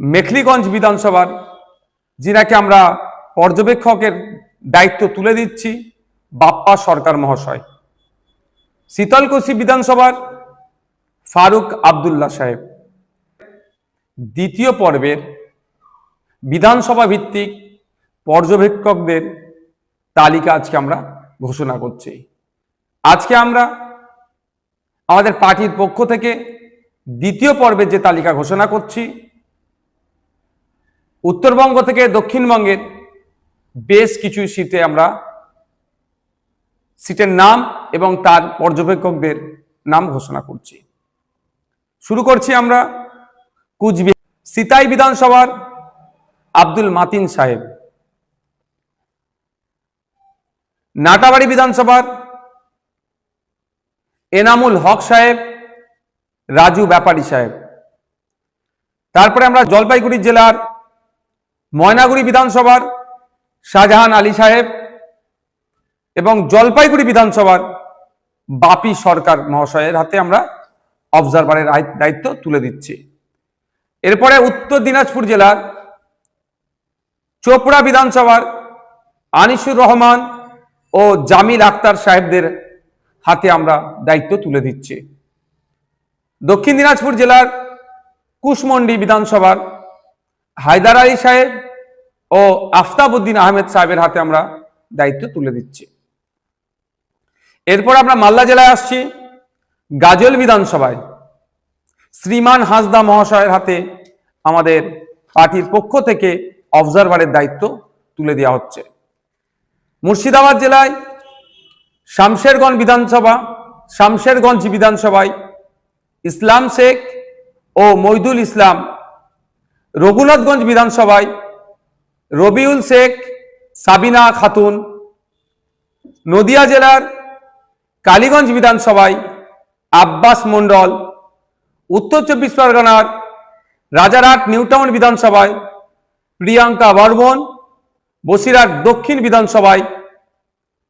মেখলিগঞ্জ বিধানসভার, যিনাকে আমরা পর্যবেক্ষকের দায়িত্ব তুলে দিচ্ছি, বাপ্পা সরকার মহাশয়। শীতলকুচি বিধানসভার ফারুক আবদুল্লাহ সাহেব। দ্বিতীয় পর্বের বিধানসভা ভিত্তিক পর্যবেক্ষকদের তালিকা আজকে আমরা ঘোষণা করছি। আজকে আমরা আমাদের পার্টির পক্ষ থেকে দ্বিতীয় পর্বের যে তালিকা ঘোষণা করছি উত্তরবঙ্গ থেকে দক্ষিণবঙ্গের বেশ কিছু সিটে আমরা সিটের নাম এবং তার পর্যবেক্ষকদের নাম ঘোষণা করছি। শুরু করছি আমরা কুচবিহার সিতাই বিধানসভার আব্দুল মাতিন সাহেব। নাটাবাড়ি বিধানসভার এনামুল হক সাহেব, রাজু ব্যাপারী সাহেব। তারপরে আমরা জলপাইগুড়ি জেলার ময়নাগুড়ি বিধানসভার শাহজাহান আলী সাহেব এবং জলপাইগুড়ি বিধানসভার বাপি সরকার মহাশয়ের হাতে আমরা অবজারভারের দায়িত্ব তুলে দিচ্ছি। এরপরে উত্তর দিনাজপুর জেলার চোপড়া বিধানসভার আনিসুর রহমান ও জামিল আক্তার সাহেবদের হাতে আমরা দায়িত্ব তুলে দিচ্ছি। দক্ষিণ দিনাজপুর জেলার কুশমন্ডি বিধানসভার হায়দার আলী সাহেব ও আফতাবউদ্দিন আহমেদ সাহেবের হাতে আমরা দায়িত্ব তুলে দিচ্ছি। এরপর আমরা মালদা জেলায় আসছি, গাজল বিধানসভায়। শ্রীমান হাসদা মহাশয়ের হাতে আমাদের পার্টির পক্ষ থেকে অবজারভারের দায়িত্ব তুলে দেওয়া হচ্ছে। মুর্শিদাবাদ জেলায় শামশেরগঞ্জ বিধানসভা, শামশেরগঞ্জ বিধানসভায় ইসলাম শেখ ও মইদুল ইসলাম রঘুনাথগঞ্জ বিধানসভায় রবিউল শেখ, সাবিনা খাতুন, নদিয়া জেলার কালীগঞ্জ বিধানসভায় আব্বাস মণ্ডল, উত্তর চব্বিশ পরগনার রাজারহাট নিউটাউন বিধানসভায় প্রিয়াঙ্কা বর্মন, বসিরহাট দক্ষিণ বিধানসভায়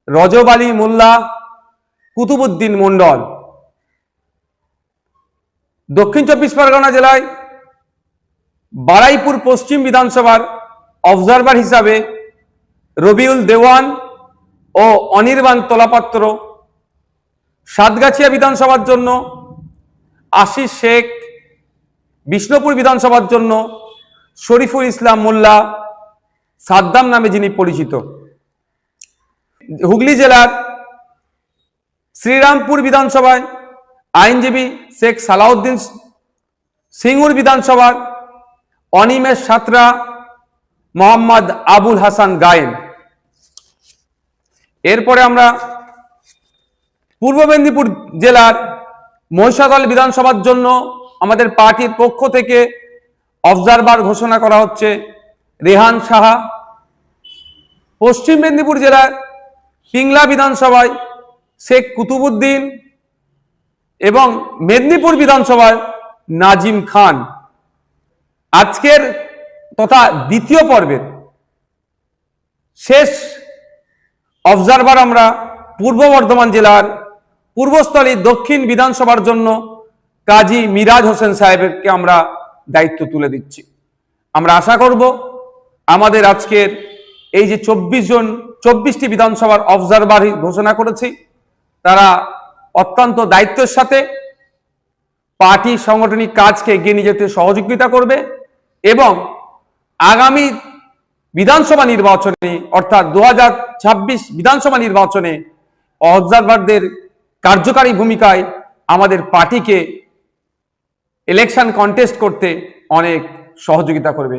রজব আলী মোল্লা, কুতুবুদ্দিন মণ্ডল। দক্ষিণ চব্বিশ পরগনা জেলায় বারাইপুর পশ্চিম বিধানসভার অবজারভার হিসাবে রবিউল দেওয়ান ও অনির্বাণ তোলাপাত্র। সাতগাছিয়া বিধানসভার জন্য আশিস শেখ, বিষ্ণুপুর বিধানসভার জন্য শরীফুল ইসলাম মোল্লা, সাদ্দাম নামে যিনি পরিচিত। হুগলি জেলার শ্রীরামপুর বিধানসভায় আইনজীবী শেখ সালাউদ্দিন সিঙ্গুর বিধানসভার অনিমেষ সাতরা মোহাম্মদ আবুল হাসান গায়েন। এরপরে আমরা পূর্ব মেদিনীপুর জেলার মহিষাদল বিধানসভার জন্য আমাদের পার্টির পক্ষ থেকে অবজারভার ঘোষণা করা হচ্ছে, রেহান সাহা। পশ্চিম মেদিনীপুর জেলার পিংলা বিধানসভায় শেখ কুতুবুদ্দিন এবং মেদিনীপুর বিধানসভায় নাজিম খান। আজকের তথা দ্বিতীয় পর্বের শেষ অবজারভার আমরা পূর্ব বর্ধমান জেলার পূর্বস্থলী দক্ষিণ বিধানসভার জন্য কাজী মিরাজ হোসেন সাহেবকে আমরা দায়িত্ব তুলে দিচ্ছি। আমরা আশা করব আমাদের আজকের এই যে চব্বিশ জন, চব্বিশটি বিধানসভার অবজারভার ঘোষণা করেছি, তারা অত্যন্ত দায়িত্বের সাথে পার্টি সাংগঠনিক কাজকে এগিয়ে নিয়ে যেতে সহযোগিতা করবে। এবং আগামী বিধানসভা নির্বাচনে, অর্থাৎ দু হাজার ছাব্বিশ বিধানসভা নির্বাচনে অবজারভারদের কার্যকারী ভূমিকায় আমাদের পার্টিকে ইলেকশন কন্টেস্ট করতে অনেক সহযোগিতা করবে।